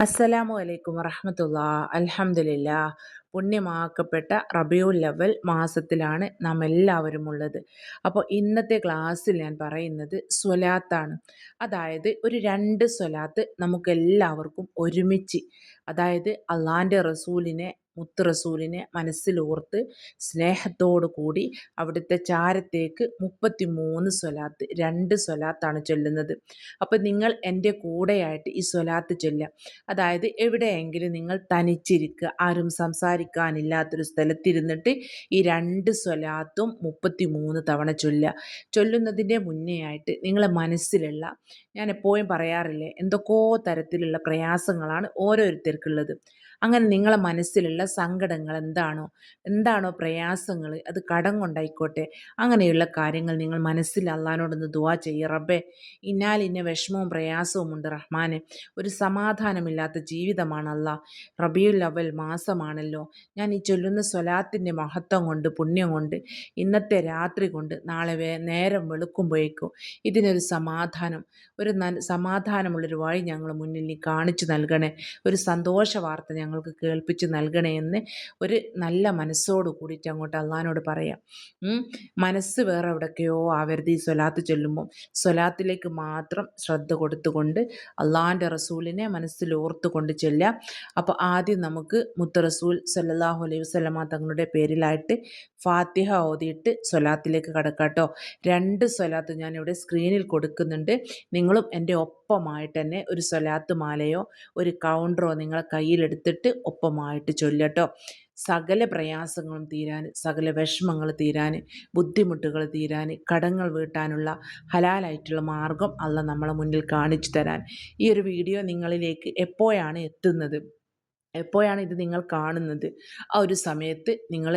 അസ്സലാമു അലൈക്കും വറഹമത്തുള്ള. അലഹമില്ല പുണ്യമാക്കപ്പെട്ട റബിയുൽ ലവൽ മാസത്തിലാണ് നാം എല്ലാവരും ഉള്ളത്. അപ്പോൾ ഇന്നത്തെ ക്ലാസ്സിൽ ഞാൻ പറയുന്നത് സ്വലാത്താണ്. അതായത് ഒരു രണ്ട് സ്വലാത്ത് നമുക്കെല്ലാവർക്കും ഒരുമിച്ച് അതായത് അള്ളാന്റെ റസൂലിനെ മുത്ത് റസൂലിനെ മനസ്സിലോർത്ത് സ്നേഹത്തോടു കൂടി അവിടുത്തെ ചാരത്തേക്ക് മുപ്പത്തി മൂന്ന് സ്വലാത്ത് രണ്ട് സ്വലാത്താണ് ചൊല്ലുന്നത്. അപ്പം നിങ്ങൾ എന്റെ കൂടെയായിട്ട് ഈ സ്വലാത്ത് ചൊല്ലുക. അതായത് എവിടെയെങ്കിലും നിങ്ങൾ തനിച്ചിരിക്കുക ആരും സംസാരിക്കാനില്ലാത്തൊരു സ്ഥലത്തിരുന്നിട്ട് ഈ രണ്ട് സ്വലാത്തും മുപ്പത്തി മൂന്ന് തവണ ചൊല്ലുക. ചൊല്ലുന്നതിന്റെ മുന്നേ ആയിട്ട് നിങ്ങളെ മനസ്സിലുള്ള ഞാൻ എപ്പോഴും പറയാറില്ലേ എന്തൊക്കെയോ തരത്തിലുള്ള പ്രയാസങ്ങളാണ് ഓരോരുത്തർക്കുള്ളത്. അങ്ങനെ നിങ്ങളെ മനസ്സിലുള്ള സങ്കടങ്ങൾ എന്താണോ എന്താണോ പ്രയാസങ്ങൾ അത് കടം കൊണ്ടായിക്കോട്ടെ അങ്ങനെയുള്ള കാര്യങ്ങൾ നിങ്ങൾ മനസ്സിൽ അള്ളഹാനോടൊന്ന് ദുവാ ചെയ്യുക റബ്ബേ. ഇന്നാൽ ഇന്ന വിഷമവും പ്രയാസവും ഉണ്ട് റഹ്മാനെ. ഒരു സമാധാനമില്ലാത്ത ജീവിതമാണ് അല്ല റബിയുൽ അവൽ മാസമാണല്ലോ. ഞാൻ ഈ ചൊല്ലുന്ന സ്വലാത്തിന്റെ മഹത്വം കൊണ്ട് പുണ്യം കൊണ്ട് ഇന്നത്തെ രാത്രി കൊണ്ട് നാളെ നേരം വെളുക്കുമ്പോഴേക്കും ഇതിനൊരു സമാധാനം ഒരു സമാധാനമുള്ളൊരു വഴി ഞങ്ങൾ മുന്നിൽ നീ കാണിച്ചു നൽകണേ. ഒരു സന്തോഷ വാർത്ത ഞങ്ങൾക്ക് കേൾപ്പിച്ച് നൽകണേ. എന്ന് ഒരു നല്ല മനസ്സോട് കൂടിയിട്ട് അങ്ങോട്ട് അള്ളഹാനോട് പറയാം. മനസ്സ് വേറെ എവിടൊക്കെയോ ആവരുത് ഈ സ്വലാത്ത് ചൊല്ലുമ്പോൾ സ്വലാത്തിലേക്ക് മാത്രം ശ്രദ്ധ കൊടുത്തുകൊണ്ട് അള്ളാഹാന്റെ റസൂലിനെ മനസ്സിൽ ഓർത്തുകൊണ്ട് ചെല്ലാം അപ്പോൾ ആദ്യം നമുക്ക് മുത്ത റസൂൽ സല്ലാഹു അലൈഹി വസ്ലമ തങ്ങളുടെ പേരിലായിട്ട് ഫാത്തിഹ ഓതിയിട്ട് സ്വലാത്തിലേക്ക് കടക്കാട്ടോ രണ്ട് സ്വലാത്ത് ഞാനിവിടെ സ്ക്രീനിൽ കൊടുക്കുന്നുണ്ട്. നിങ്ങളും എന്റെ ഒപ്പമായിട്ട് തന്നെ ഒരു സ്വലാത്ത് മാലയോ ഒരു കൗണ്ടറോ നിങ്ങളെ കയ്യിലെടുത്തിട്ട് ഒപ്പമായിട്ട് ചൊല്ലട്ടോ സകല പ്രയാസങ്ങളും തീരാൻ സകല വിഷമങ്ങൾ തീരാൻ ബുദ്ധിമുട്ടുകൾ തീരാൻ കടങ്ങൾ വീട്ടാനുള്ള ഹലാലായിട്ടുള്ള മാർഗം അല്ല നമ്മളെ മുന്നിൽ കാണിച്ചു തരാൻ. ഈ ഒരു വീഡിയോ നിങ്ങളിലേക്ക് എപ്പോഴാണ് എത്തുന്നത്? എപ്പോഴാണ് ഇത് നിങ്ങൾ കാണുന്നത്? ആ ഒരു സമയത്ത് നിങ്ങൾ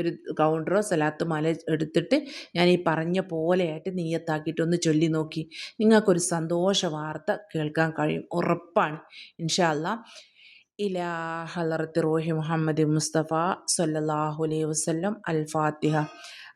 ഒരു കൗണ്ടറോ സലാത്ത് മല എടുത്തിട്ട് ഞാൻ ഈ പറഞ്ഞ പോലെയായിട്ട് നീയത്താക്കിയിട്ട് ഒന്ന് ചൊല്ലി നോക്കി. നിങ്ങൾക്കൊരു സന്തോഷ വാർത്ത കേൾക്കാൻ കഴിയും. ഉറപ്പാണ്. ഇൻഷാല്ല ഇലാ ഹലറത്ത് റോഹി മുഹമ്മദ് മുസ്തഫ സല്ലാഹു അലൈഹി വസ്ലം അൽ ഫാത്തിഹ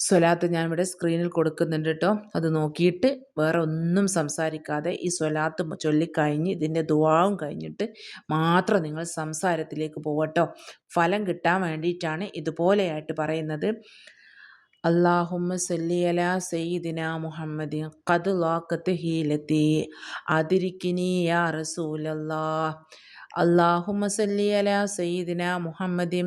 സ്വലാത്ത് ഞാൻ ഇവിടെ സ്ക്രീനിൽ കൊടുക്കുന്നുണ്ട് കേട്ടോ അത് നോക്കിയിട്ട് വേറെ ഒന്നും സംസാരിക്കാതെ ഈ സ്വലാത്ത് ചൊല്ലിക്കഴിഞ്ഞ് ഇതിന്റെ ദുവാവും കഴിഞ്ഞിട്ട് മാത്രം നിങ്ങൾ സംസാരത്തിലേക്ക് പോകട്ടോ ഫലം കിട്ടാൻ വേണ്ടിയിട്ടാണ് ഇതുപോലെയായിട്ട് പറയുന്നത്. അള്ളാഹുമ്മ സല്ലി അല സയ്യിദിന മുഹമ്മദ് കത് ലാക്കത്ത് ഹീലത്തി. അതിരിക്കിനി യാ റസൂലല്ലാ. അള്ളാഹുമ്മ സല്ലി അല സയ്യിദിന മുഹമ്മദിൻ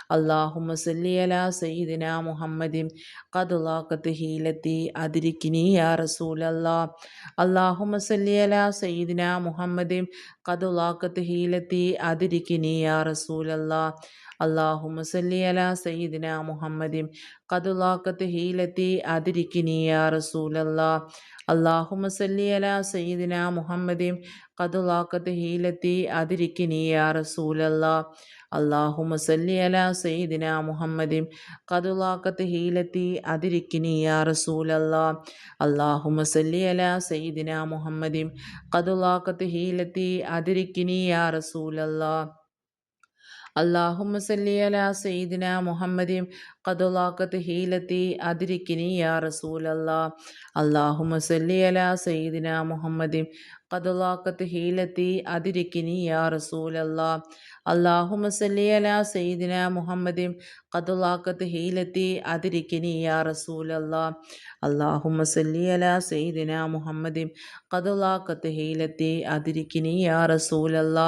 സല്ലി അല സയ്യിദിന മുഹമ്മദിൻ. ഖദ് ലാക്കത്ത് ഹീലത്തി അതിരിക്കിനി യാ റസൂലല്ലാ. അള്ളാഹുമ്മ സല്ലി അല സയ്യിദിന മുഹമ്മദിൻ. ഹീലത്തി അതിരിക്കിനി യാ റസൂലല്ലാ. അള്ളാഹുമ്മ സല്ലി അല സയ്യിദിന മുഹമ്മദിൻ. ഹീലത്തി അതിരിക്കിനി യാ റസൂലല്ലാ. അള്ളാഹുമ്മ സല്ലി അല സയ്യിദിന മുഹമ്മദിൻ. ഹീലത്തി അതിരിക്കിനി യാ റസൂലല്ലാ. അള്ളാഹു സല്ലി അല സയ്യിദിന മുഹമ്മദി കതുലാക്കത്ത് ഹീലത്തി അതിരിക്കിനി യാ റസൂൽ അല്ലാ അള്ളാഹു സല്ലി അല സയ്യിദിന മുഹമ്മദി കതുലാക്കത്ത് ഹീലത്തി അതിരിക്കിനി യാ റസൂൽ അല്ലാ അള്ളാഹുമ്മ സല്ലി അല സയ്യിദിന മുഹമ്മദി കതുലാക്കത്ത് ഹീലത്തി അതിരിക്കിനി യാ റസൂൽ അല്ലാ അള്ളാഹുമ്മ സല്ലി അല സയ്യിദിന മുഹമ്മദി കതുലാക്കത്ത് ഹീലത്തി അതിരിക്കിനി യാ റസൂലല്ലാ. അള്ളാഹുമ സല്ലി അല മുഹമ്മദി. മുഹമ്മദിം ഹീലത്തി അതിരിക്കിനി യാ റസൂലല്ലാ. അള്ളാഹുമ സല്ലി അല മുഹമ്മദി. മുഹമ്മദിം ഹീലത്തി അതിരിക്കിനി യാ റസൂലല്ലാ.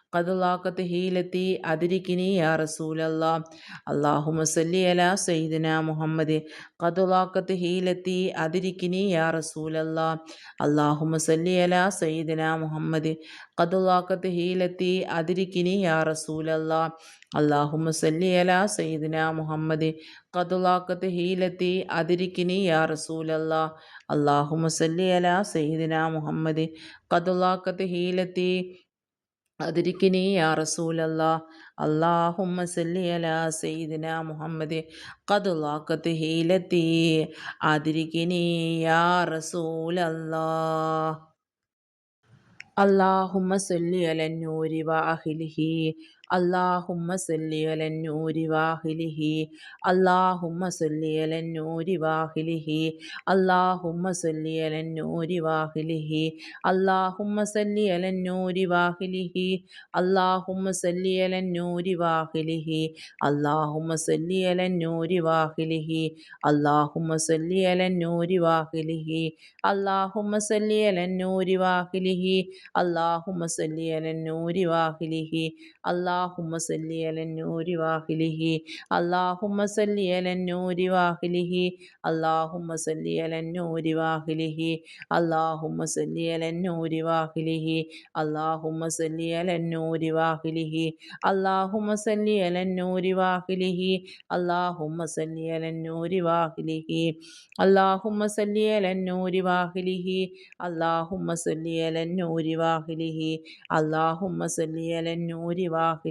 കതുലാക്കത്ത് ഹീലത്തി അതിരിക്കിനി യാ റസൂലല്ലാ. അള്ളാഹു മസല്ലി അല സയ്യിദിന മുഹമ്മദ്. കതുലാക്കത്ത് ഹീലത്തി അതിരിക്കിനി യാ റസൂലല്ലാ. അള്ളാഹു മസല്ലി അല സയ്യിദിന മുഹമ്മദ്. കതുലാക്കത്ത് ഹീലത്തി അതിരിക്കിനി യാ റസൂലല്ലാ. അള്ളാഹു മസല്ലി അല സയ്യിദിന മുഹമ്മദ്. കതുലാക്കത്ത് ഹീലത്തി അതിരിക്കിനി യാ റസൂലല്ലാ. അള്ളാഹു മസല്ലി അല സയ്യിദിന മുഹമ്മദ്. കതുലാക്കത്ത് ഹീലത്തി അതിരിക്കിനി യാ അല്ലാ അള്ളാഹുമ്മ സല്ലി അലാ സയ്യിദിന മുഹമ്മദ് ഖദ് ലാഖത്ത് ഹീലത്തി അതിരിക്കിനി യാ അല്ലാ അള്ളാഹുമ്മ സല്ലി അലന്നൂരി വ അള്ളാഹുമ്മ സല്ലിയലൻ നൂരി വാഹിലിഹി അള്ളാഹുമ്മ സല്ലിയലൻ നൂരി വാഹിലിഹി അള്ളാഹുമ്മ സല്ലിയലൻ നൂരി വാഹിലിഹി അള്ളാഹുമ്മ സല്ലിയലൻ നൂരി വാഹിലിഹി അള്ളാഹുമ്മ സല്ലിയലൻ നൂരി വാഹിലിഹി അള്ളാഹുമ്മ സല്ലിയലൻ നൂരി വാഹിലിഹി അള്ളാഹുമ്മ സല്ലിയലൻ നൂരി വാഹിലിഹി അള്ളാഹുമ്മ സല്ലിയലൻ നൂരി വാഹിലിഹി അള്ളാഹുമ്മ സല്ലിയലൻ നൂരി വാഹിലിഹി അള്ളാഹു അള്ളാഹുമ്മ സല്ലി അലന്നൂരി വാഹിലിഹി അള്ളാഹുമ്മ സല്ലി അലന്നൂരി വാഹിലിഹി അള്ളാഹുമ്മ സല്ലി അലന്നൂരി വാഹിലിഹി അള്ളാഹുമ്മ സല്ലി അലന്നൂരി വാഹിലിഹി അള്ളാഹുമ്മ സല്ലി അലന്നൂരി വാഹിലിഹി അള്ളാഹുമ്മ സല്ലി അലന്നൂരി വാഹിലിഹി അള്ളാഹുമ്മ സല്ലി അലന്നൂരി വാഹിലിഹി അള്ളാഹുമ്മ സല്ലി അലന്നൂരി വാഹിലിഹി അള്ളാഹുമ്മ സല്ലി അലന്നൂരി വാഹിലിഹി അള്ളാഹുമ്മ സല്ലി അലന്നൂരി വാഹിലിഹി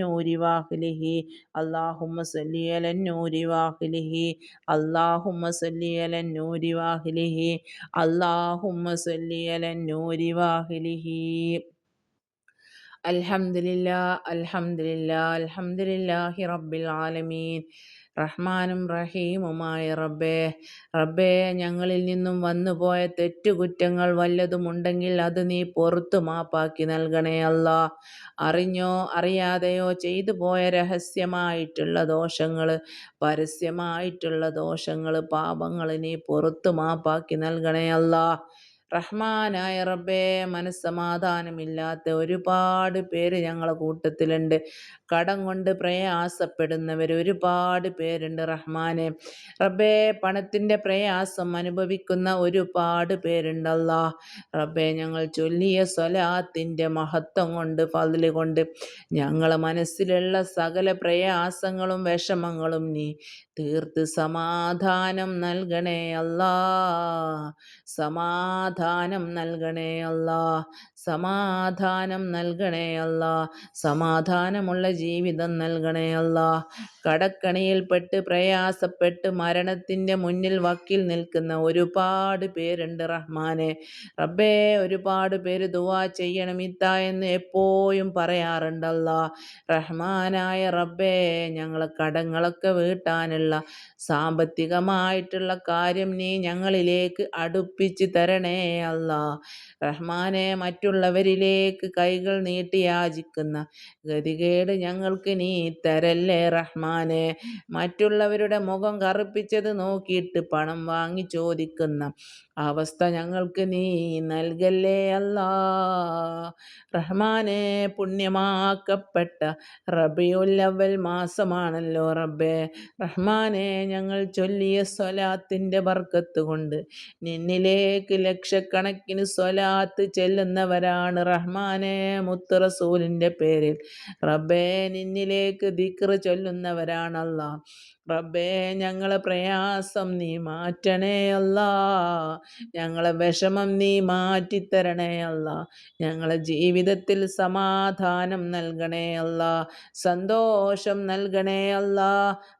നൂരി വാഹ്ലിഹി അള്ളാഹുമ്മ സല്ലി അലന്നൂരി വാഹ്ലിഹി അള്ളാഹുമ്മ സല്ലി അലന്നൂരി വാഹ്ലിഹി അള്ളാഹുമ്മ സല്ലി അലന്നൂരി വാഹ്ലിഹി അൽഹംദുലില്ലാ അൽഹംദുലില്ലാ അൽഹംദുലില്ലാഹി റബ്ബിൽ ആലമീൻ. റഹ്മാനും റഹീമുമായ റബ്ബേ റബ്ബേ ഞങ്ങളിൽ നിന്നും വന്നുപോയ തെറ്റുകുറ്റങ്ങൾ വല്ലതുമുണ്ടെങ്കിൽ അത് നീ പുറത്തു മാപ്പാക്കി നൽകണേ അല്ല. അറിഞ്ഞോ അറിയാതെയോ ചെയ്തു പോയ രഹസ്യമായിട്ടുള്ള ദോഷങ്ങൾ പരസ്യമായിട്ടുള്ള ദോഷങ്ങൾ പാപങ്ങൾ നീ പുറത്തു മാപ്പാക്കി നൽകണേ അല്ല. റഹ്മാനായ റബ്ബേ മനസ്സമാധാനമില്ലാത്ത ഒരുപാട് പേര് ഞങ്ങളെ കൂട്ടത്തിലുണ്ട്. കടം കൊണ്ട് പ്രയാസപ്പെടുന്നവർ ഒരുപാട് പേരുണ്ട് റഹ്മാനെ. റബ്ബേ പണത്തിന്റെ പ്രയാസം അനുഭവിക്കുന്ന ഒരുപാട് പേരുണ്ടല്ല റബ്ബേ ഞങ്ങൾ ചൊല്ലിയ സ്വലാത്തിന്റെ മഹത്വം കൊണ്ട് ഫതിൽ കൊണ്ട് ഞങ്ങളെ മനസ്സിലുള്ള സകല പ്രയാസങ്ങളും വിഷമങ്ങളും നീ തീർത്ത് സമാധാനം നൽകണേ അല്ലാ. സമാധാനം നൽകണേ അല്ല. സമാധാനം നൽകണേ അല്ല. സമാധാനമുള്ള ജീവിതം നൽകണേ അല്ല. കടക്കണിയിൽപ്പെട്ട് പ്രയാസപ്പെട്ട് മരണത്തിന്റെ മുന്നിൽ വക്കിൽ നിൽക്കുന്ന ഒരുപാട് പേരുണ്ട് റഹ്മാനെ. റബ്ബേ ഒരുപാട് പേര് ദുവാ ചെയ്യണം ഇത്ത എന്ന് എപ്പോഴും പറയാറുണ്ടല്ല റഹ്മാനായ റബ്ബേ ഞങ്ങളെ കടങ്ങളൊക്കെ വീട്ടാനുള്ള സാമ്പത്തികമായിട്ടുള്ള കാര്യം നീ ഞങ്ങളിലേക്ക് അടുപ്പിച്ച് തരണേ. അല്ല റഹ്മാനെ മറ്റുള്ളവരിലേക്ക് കൈകൾ നീട്ടി യാചിക്കുന്ന ഗതികേട് ഞങ്ങൾക്ക് നീ തരല്ലേ റഹ്മാനെ? മറ്റുള്ളവരുടെ മുഖം കറുപ്പിച്ചത് നോക്കിയിട്ട് പണം വാങ്ങി ചോദിക്കുന്ന അവസ്ഥ ഞങ്ങൾക്ക് നീ നൽകല്ലേ അല്ലാ. റഹ്മാനെ പുണ്യമാക്കപ്പെട്ട റബിയുല്ലവൽ മാസമാണല്ലോ റബ്ബേ. റഹ്മാനെ ഞങ്ങൾ ചൊല്ലിയ സ്വലാത്തിന്റെ ബർക്കത്ത് കൊണ്ട് നിന്നിലേക്ക് ലക്ഷക്കണക്കിന് സ്വലാത്ത് ചെല്ലുന്നവരാണ് റഹ്മാനെ മുത്ത് റസൂലിന്റെ പേരിൽ. റബ്ബേ നിന്നിലേക്ക് ദിക്റ് ചൊല്ലുന്നവരാണല്ല റബ്ബേ ഞങ്ങളെ പ്രയാസം നീ മാറ്റണേ അല്ല. ഞങ്ങളെ വിഷമം നീ മാറ്റിത്തരണേ അല്ല. ഞങ്ങളെ ജീവിതത്തിൽ സമാധാനം നൽകണേ അല്ല. സന്തോഷം നൽകണേ അല്ല.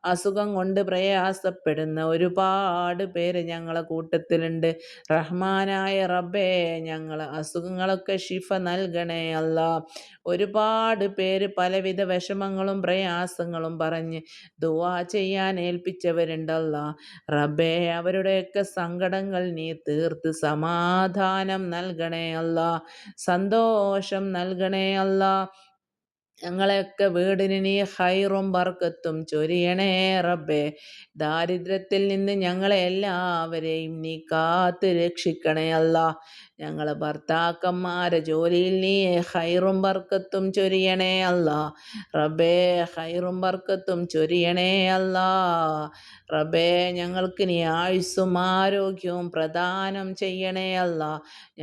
അസുഖം കൊണ്ട് പ്രയാസപ്പെടുന്ന ഒരുപാട് പേര് ഞങ്ങളെ കൂട്ടത്തിലുണ്ട്. റഹ്മാനായ റബ്ബേ ഞങ്ങളെ അസുഖങ്ങളൊക്കെ ഷിഫ നൽകണേ അല്ല. ഒരുപാട് പേര് പലവിധ വിഷമങ്ങളും പ്രയാസങ്ങളും പറഞ്ഞ് ദുവാ ചെയ്യാൻ ഏൽപ്പിച്ചവരുണ്ടല്ല. റബ്ബേ അവരുടെയൊക്കെ സങ്കടങ്ങൾ നീ തീർത്ത് സമാധാനം നൽകണേ അല്ല. സന്തോഷം നൽകണേ അല്ല. ഞങ്ങളെയൊക്കെ വീടിന് നീ ഹൈറും ബർക്കത്തും ചൊരിയണേ റബ്ബേ. ദാരിദ്ര്യത്തിൽ നിന്ന് ഞങ്ങളെ എല്ലാവരെയും നീ കാത്ത് രക്ഷിക്കണേ അല്ല. ഞങ്ങളെ ഭർത്താക്കന്മാരെ ജോലിയിൽ നീ ഹൈറും ബർക്കത്തും ചൊരിയണേ അല്ല. റബേ ഹൈറും ബർക്കത്തും ചൊരിയണേ അല്ല. റബേ ഞങ്ങൾക്ക് നീ ആയുസ്സും ആരോഗ്യവും പ്രദാനം ചെയ്യണേ അല്ല.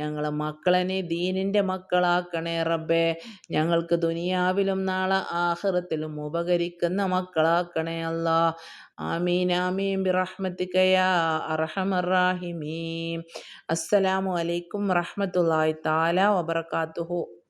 ഞങ്ങളെ മക്കളെ നീ ദീനിന്റെ മക്കളാക്കണേ റബേ ഞങ്ങൾക്ക് ദുനിയാവിലും നാളെ ആഹ്റത്തിലും ഉപകരിക്കുന്ന മക്കളാക്കണേ അല്ല. ആമീൻ ആമീൻ. ബിറഹ്മത്തിക യാ അർഹമർ റാഹിമീൻ അസ്സലാമു അലൈക്കും വറഹ്മത്തുള്ളാഹി തആല വബറകാതുഹു.